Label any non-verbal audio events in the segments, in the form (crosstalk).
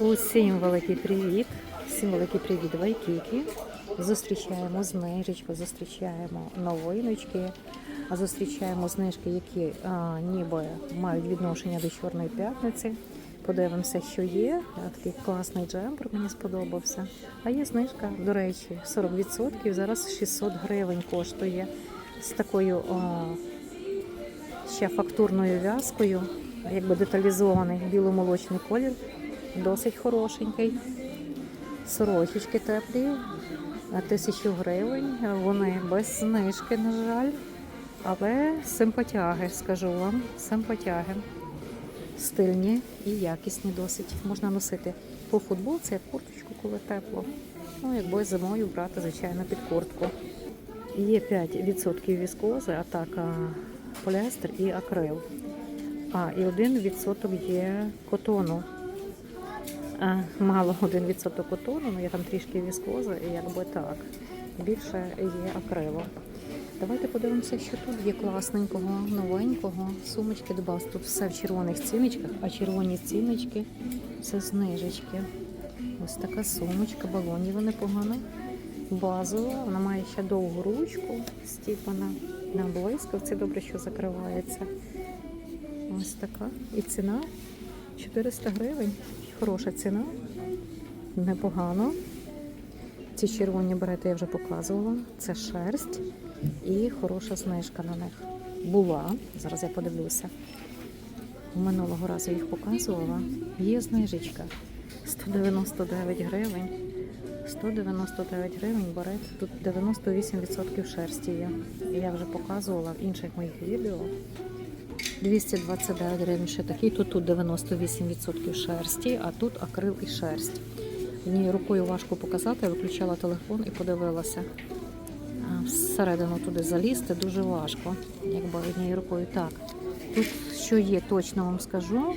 Усім великий привіт! Всім великий привіт, Вайкіки. Зустрічаємо знижечку, зустрічаємо новиночки, зустрічаємо знижки, які а, ніби мають відношення до Чорної п'ятниці. Подивимося, що є. Такий класний джемпер мені сподобався. А є знижка, до речі, 40%. Зараз 600 гривень коштує з такою а, ще фактурною в'язкою, якби деталізований біломолочний колір, досить хорошенький. Сорочечки теплі, тисячу гривень. Вони без знижки, на жаль. Але симпатяги, скажу вам, симпатяги. Стильні і якісні досить. Можна носити по футболці, як курточку, коли тепло. Ну, якби зимою брати, звичайно, під куртку. Є 5% віскози, а так а, поліестер і акрил. А, і 1% є котону. Мало 1% котону, ну є там трішки віскози, і якби так. Більше є акрилу. Давайте подивимося, що тут є класненького, новенького. Сумочки до бас. Тут все в червоних ціночках, а червоні ціночки це знижечки. Ось така сумочка, балонів непогано. Базова, вона має ще довгу ручку, стіпана на блискавці, добре, що закривається. Ось така. І ціна 400 гривень. Хороша ціна. Непогано. Ці червоні берети я вже показувала. Це шерсть і хороша знижка на них. Була. Зараз я подивлюся. Минулого разу їх показувала. Є знижечка. 199 гривень. 199 гривень берет. Тут 98% шерсті є. Я вже показувала в інших моїх відео. 229 гривень ще такий. Тут тут 98% шерсті, а тут акрил і шерсть. Мені рукою важко показати, я виключала телефон і подивилася. Всередину туди залізти дуже важко, якби однією рукою. Так, тут що є, точно вам скажу.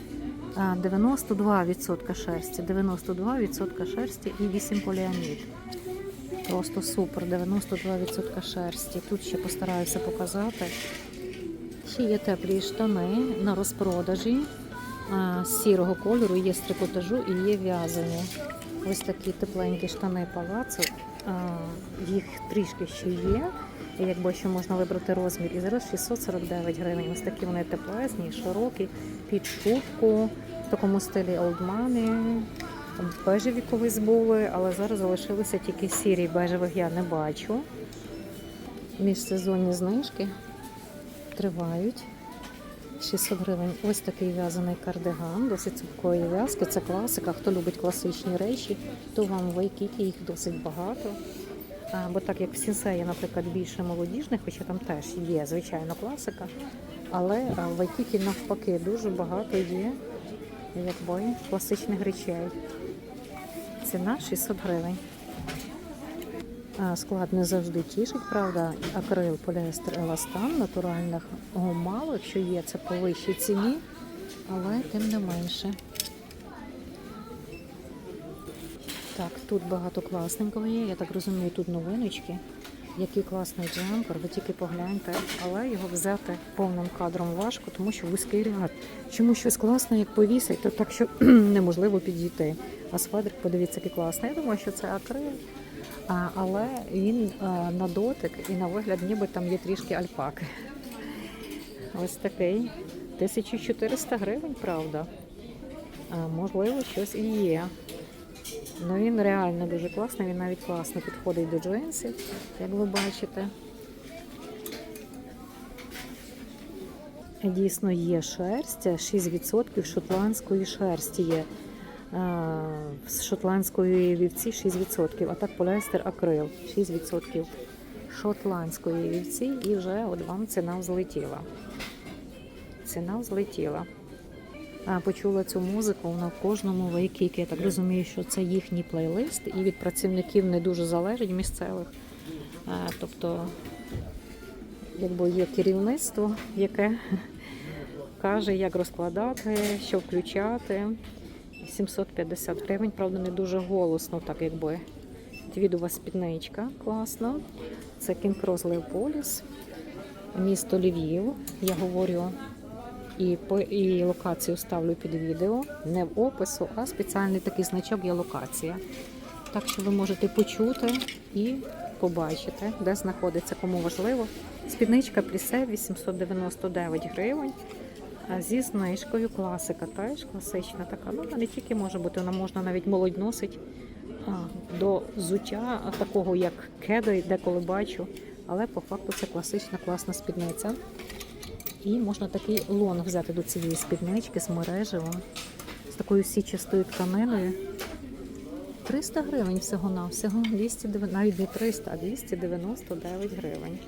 92% шерсті, 92% шерсті і 8 поліамід. Просто супер, 92% шерсті. Тут ще постараюся показати. Ще є теплі штани на розпродажі з сірого кольору, є з трикотажу і є в'язані. Ось такі тепленькі штани палацу. Їх трішки ще є. Якби ще можна вибрати розмір. І зараз 649 гривень. Ось такі вони теплесні, широкі, під шубку, в такому стилі Money. Бежеві колись були, але зараз залишилися тільки сірі. Бежевих я не бачу. Міжсезонні знижки тривають. 600 гривень. Ось такий в'язаний кардиган, досить цупкої в'язки. Це класика. Хто любить класичні речі, то вам в Вайкікі їх досить багато. А, бо так як в Сінсеї, наприклад, більше молодіжних, хоча там теж є, звичайно, класика. Але в Вайкікі навпаки дуже багато є якби, класичних речей. Ціна 600 гривень. Склад не завжди тішить, правда, акрил, поліестер, еластан натуральних мало, якщо є, це по вищій ціні, але тим не менше. Так, тут багато класненького є, я так розумію, тут новиночки. Який класний джемпер, ви тільки погляньте, але його взяти повним кадром важко, тому що вузький ряд. Чому щось класне, як повісить, то так що (clears throat) неможливо підійти. А свадрик, подивіться, який класний. Я думаю, що це акрил. Але він на дотик і на вигляд, ніби там є трішки альпаки. Ось такий. 1400 гривень, правда. Можливо, щось і є. Ну він реально дуже класний, він навіть класно підходить до джинсів, як ви бачите. Дійсно є шерсть, 6% шотландської шерсті є. А, З шотландської вівці 6%, а так поліестер акрил 6% шотландської вівці і вже от вам ціна взлетіла. Ціна взлетіла. Почула цю музику вона в кожному вейкікі. Я так розумію, що це їхній плейлист, і від працівників не дуже залежить місцевих. Тобто, якби є керівництво, яке каже, як розкладати, що включати. 750 гривень, правда, не дуже голосно, так якби. Твідова спідничка класна. Це Кінкроз Леополіс, місто Львів. Я говорю І, і локацію ставлю під відео, не в опису, а спеціальний такий значок є локація. Так що ви можете почути і побачити, де знаходиться, кому важливо. Спідничка плісе 899 гривень. Зі знижкою класика теж класична така. Ну, вона не тільки може бути, вона можна навіть молодь носить до взуття такого, як кеди, деколи бачу. Але по факту це класична класна спідниця. І можна такий лонг взяти до цієї спіднички з мережевим, з такою січастою тканиною. 300 гривень всього на всього навіть не 300, а 299 гривень.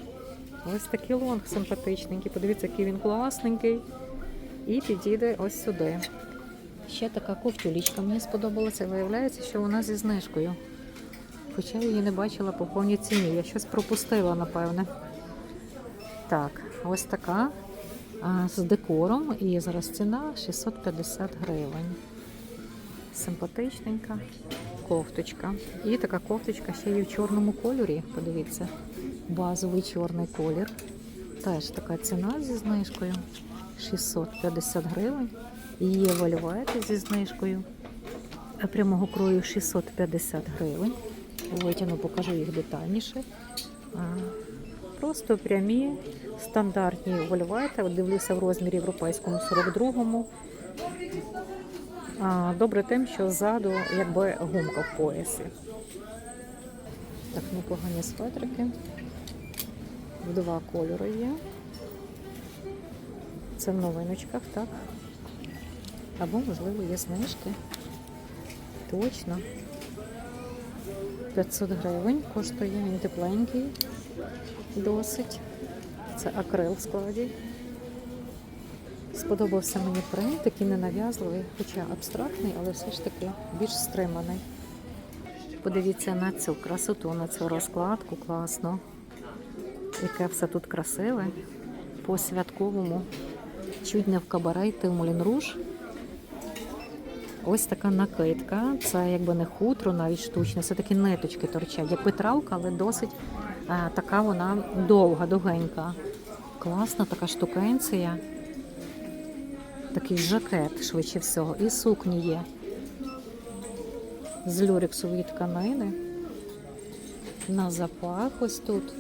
Ось такий лонг симпатичненький. Подивіться, який він класненький. І підійде ось сюди. Ще така ковтюлічка мені сподобалася. Виявляється, що вона зі знижкою. Хоча я її не бачила по повній ціні. Я щось пропустила, напевне. Так, ось така а, з декором. І зараз ціна 650 гривень. Симпатичненька кофточка. І така кофточка ще є в чорному кольорі. Подивіться, базовий чорний колір. Теж така ціна зі знижкою 650 гривень. Є вольвети зі знижкою прямого крою 650 гривень. Витягну, покажу їх детальніше. Просто прямі стандартні вольвети. Дивлюся в розмірі європейському 42-му. Добре тим, що ззаду якби гумка в поясі. Так, непогані светрики. В два кольори є. Це в новиночках, так? Або, можливо, є знижки. Точно. 500 гривень коштує він тепленький, досить. Це акрил в складі. Сподобався мені принт, такий ненав'язливий, хоча абстрактний, але все ж таки більш стриманий. Подивіться на цю красоту, на цю розкладку, класно. Яке все тут красиве. По не в кабаре йти в Мулін Руж. Ось така накидка. Це якби не хутро, навіть штучне. Це такі ниточки торчать. Як петралка, але досить е, така вона довга, довгенька. Класна така штукенція. Такий жакет, швидше всього. І сукні є. З люрексової тканини. На запах ось тут.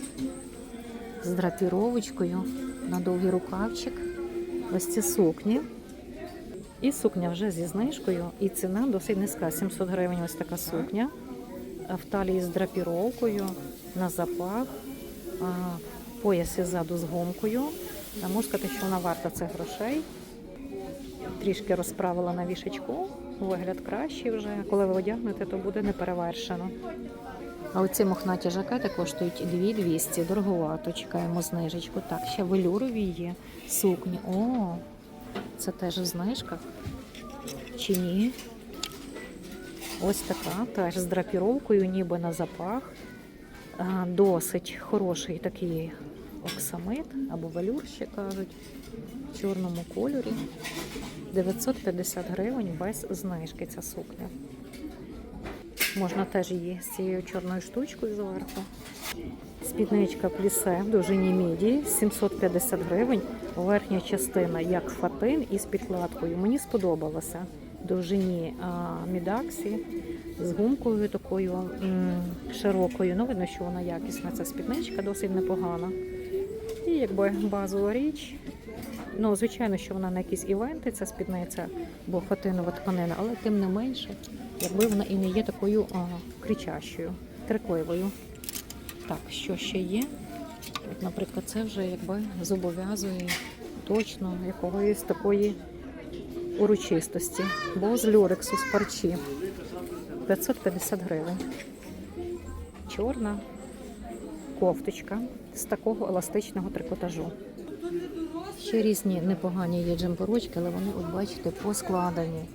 З драпіровочкою. На довгий рукавчик. Ось ці сукні. І сукня вже зі знижкою, і ціна досить низька. 700 гривень ось така сукня. В талії з драпіровкою, на запах, пояс ззаду з гумкою. А Можу сказати, що вона варта цих грошей. Трішки розправила на вішечку. Вигляд кращий вже. Коли ви одягнете, то буде неперевершено. А оці мохнаті жакети коштують 2200, дороговато. Чекаємо знижечку. Так, ще велюрові є сукні. О, це теж в знижках. Чи ні? Ось така, теж з драпіровкою, ніби на запах. Досить хороший такий оксамит або велюр, ще кажуть, в чорному кольорі. 950 гривень без знижки ця сукня. Можна теж її з цією чорною штучкою зверху. Спідничка плісе в довжині міді 750 гривень. Верхня частина як фатин із підкладкою. Мені сподобалося. В довжині мідаксі з гумкою такою м, широкою. Ну, видно, що вона якісна. Ця спідничка досить непогана. І якби базова річ. Ну, звичайно, що вона на якісь івенти, ця спідниця, бо фатинова тканина, але тим не менше, якби вона і не є такою а, кричащою, трекливою. Так, що ще є? От, наприклад, це вже якби зобов'язує точно якоїсь такої урочистості. Бо з люрексу з парчі 550 гривень. Чорна кофточка з такого еластичного трикотажу. Ще різні непогані є джемперочки, але вони, от бачите, поскладені.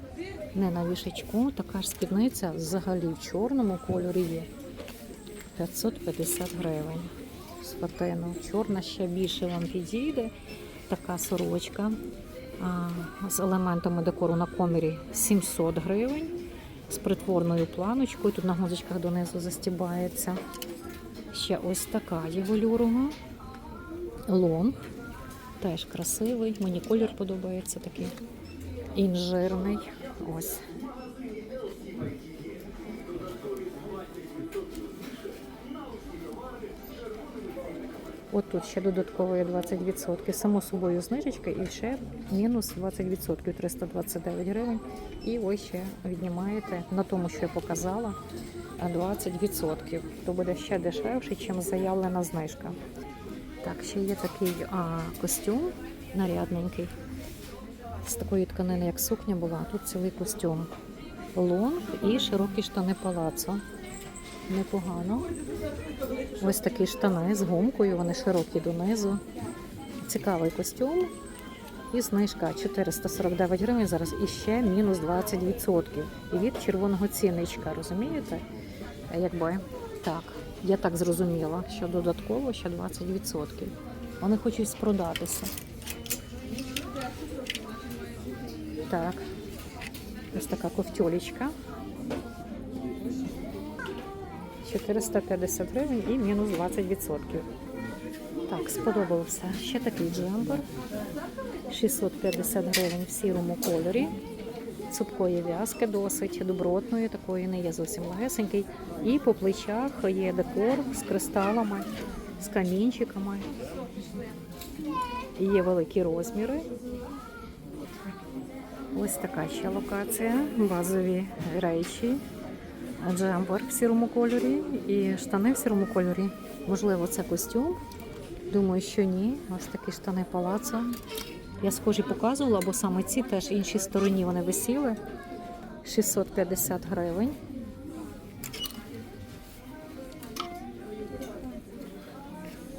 Не на вішечку, така ж спідниця взагалі в чорному кольорі є. 550 гривень. Фатину. Чорна ще більше вам підійде. Така сорочка а, з елементами декору на комірі 700 гривень. З притворною планочкою. Тут на гузочках донизу застібається. Ще ось така є волюрова. Лонг. Теж красивий. Мені колір подобається такий. Інжирний. Ось. От тут ще додатково є 20%. Само собою знижечка і ще мінус 20%, 329 гривень. І ви ще віднімаєте на тому, що я показала, а 20%. То буде ще дешевше, ніж заявлена знижка. Так, ще є такий а, костюм нарядненький. З такої тканини, як сукня була. Тут цілий костюм. Лонг і широкі штани палацо. Непогано. Ось такі штани з гумкою, вони широкі донизу. Цікавий костюм. І знижка 449 гривень зараз і ще мінус 20%. Від червоного цінничка, розумієте? Якби так, я так зрозуміла, що додатково ще 20%. Вони хочуть спродатися. Так. Ось така ковтюлечка. 450 гривень і мінус 20%. Так, сподобався. Ще такий джемпер. 650 гривень в сірому кольорі. Цупкої в'язки досить добротної, такої не є зовсім легесенький. І по плечах є декор з кристалами, з камінчиками. Є великі розміри. Ось така ще локація. Базові речі. Джемпер в сірому кольорі і штани в сірому кольорі. Можливо, це костюм. Думаю, що ні. Ось такі штани палацо. Я схожі показувала, бо саме ці теж іншій стороні вони висіли. 650 гривень.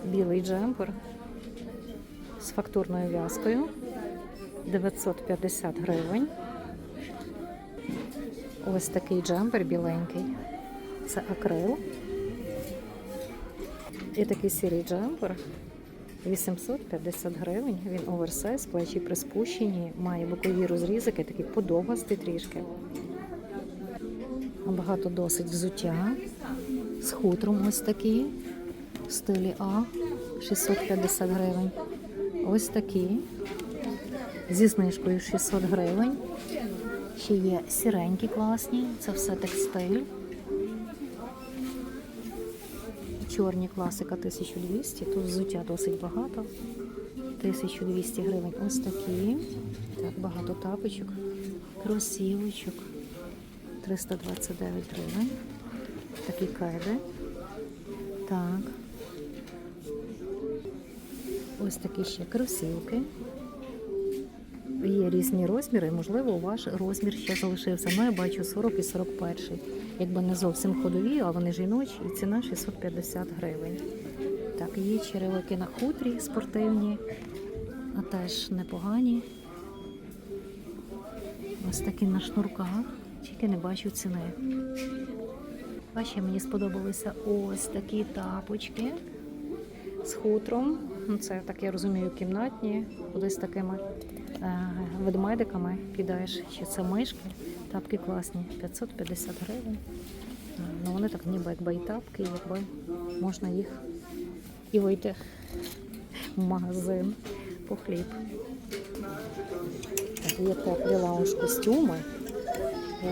Білий джемпер з фактурною в'язкою. 950 гривень. Ось такий джемпер біленький. Це акрил. І такий сірий джемпер. 850 гривень. Він оверсайз, плечі приспущені, має бокові розрізики, такий подовгастий трішки. Багато досить взуття. З хутром ось такі. В стилі А 650 гривень. Ось такі. Зі знижкою 600 гривень. Ще є сіренькі класні, це все текстиль. Чорні класика 1200, тут взуття досить багато. 1200 гривень. Ось такі. Так, багато тапочок, кросівочок. 329 гривень. Такі кеди. Так. Ось такі ще кросівки. Є різні розміри, можливо, ваш розмір ще залишився. Ну, я бачу 40 і 41. Якби не зовсім ходові, а вони жіночі, і ціна 650 гривень. Так, є черевики на хутрі спортивні, а теж непогані. Ось такі на шнурках, тільки не бачу ціни. А ще мені сподобалися ось такі тапочки з хутром. Ну, Це, так я розумію, кімнатні, кудись такими ведмедиками підаєш, ще це мишки. Тапки класні, 550 гривень. Е, Ну, вони так ніби як байтапки, якби можна їх і вийти в магазин по хліб. Так, є теплі лаунж костюми.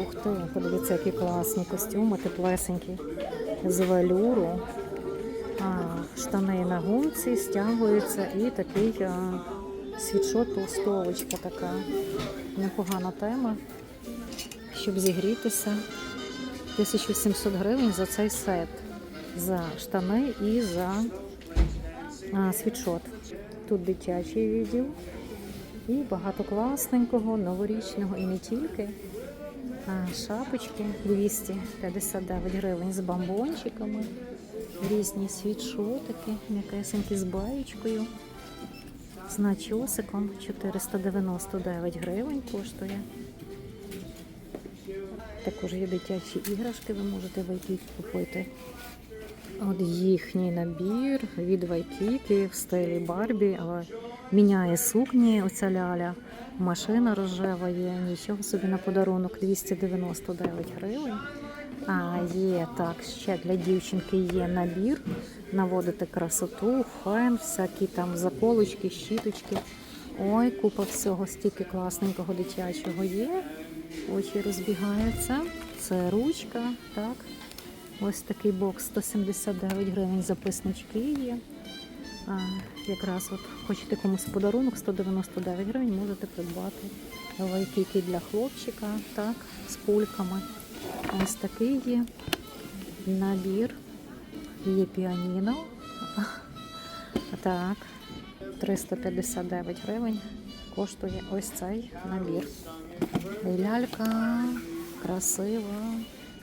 Ух ти, подивіться, які класні костюми, теплесенькі, з велюру. А, штани на гумці стягуються і такий а, світшот, толстовочка така. Непогана тема, щоб зігрітися. 1700 гривень за цей сет. За штани і за а, світшот. Тут дитячий відділ. І багато класненького, новорічного і не тільки. А, Шапочки 259 гривень з бомбончиками. Різні світшотики, м'якесенькі з баєчкою. З начосиком 499 гривень коштує. Також є дитячі іграшки, ви можете вийти купити. От їхній набір від Вайкіки в стилі Барбі, але міняє сукні, оця ляля. Машина рожева є, нічого собі на подарунок 299 гривень. А, є так, ще для дівчинки є набір. Наводити красоту, фен, всякі там заколочки, щіточки. Ой, купа всього, стільки класненького дитячого є. Очі розбігаються. Це ручка, так. Ось такий бокс 179 гривень, записнички є. А, якраз от хочете комусь подарунок 199 гривень, можете придбати лайкики для хлопчика, так, з пульками. Ось такий є набір. Є піаніно. (laughs) Так, 359 гривень коштує ось цей набір. Лялька красива,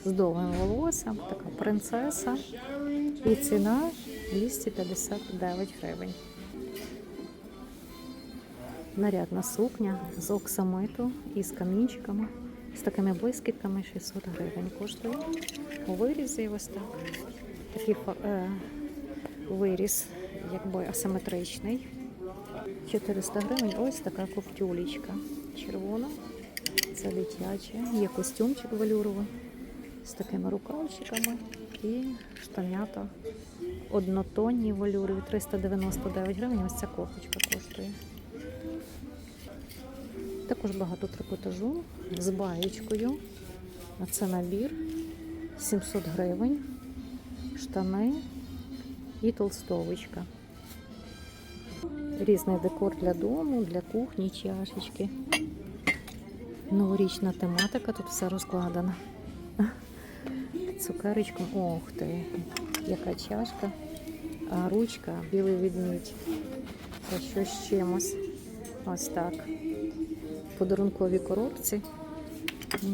з довгим волоссям, така принцеса. І ціна 259 гривень. Нарядна сукня з оксамиту і з камінчиками, з такими блискітками 600 гривень коштує. У вирізі ось так. Такий е, виріз, якби асиметричний. 400 гривень. Ось така ковтюлечка. Червона. Це дитяче. Є костюмчик велюровий з такими рукавчиками і штанята однотонні валюрові 399 гривень. Ось ця кофточка коштує. Також багато трикотажу з баєчкою. А це набір 700 гривень, штани і толстовочка. Різний декор для дому, для кухні, чашечки. Новорічна тематика, тут все розкладено. Цукерочку, ох ти, яка чашка, а ручка, білий відмідь. Це з чимось. Ось так. В подарунковій коробці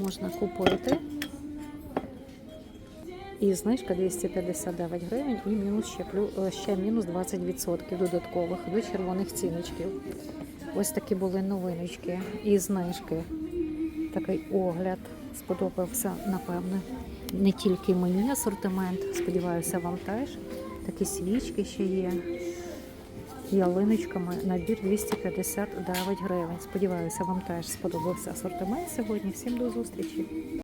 можна купити. І знижка 259 гривень і мінус ще, е, ще мінус 20% додаткових до червоних ціночків. Ось такі були новиночки і знижки. Такий огляд сподобався, напевне, не тільки мені асортимент, сподіваюся, вам теж. Такі свічки ще є. Ялиночками набір 259 гривень. Сподіваюся, вам теж сподобався асортимент сьогодні. Всім до зустрічі!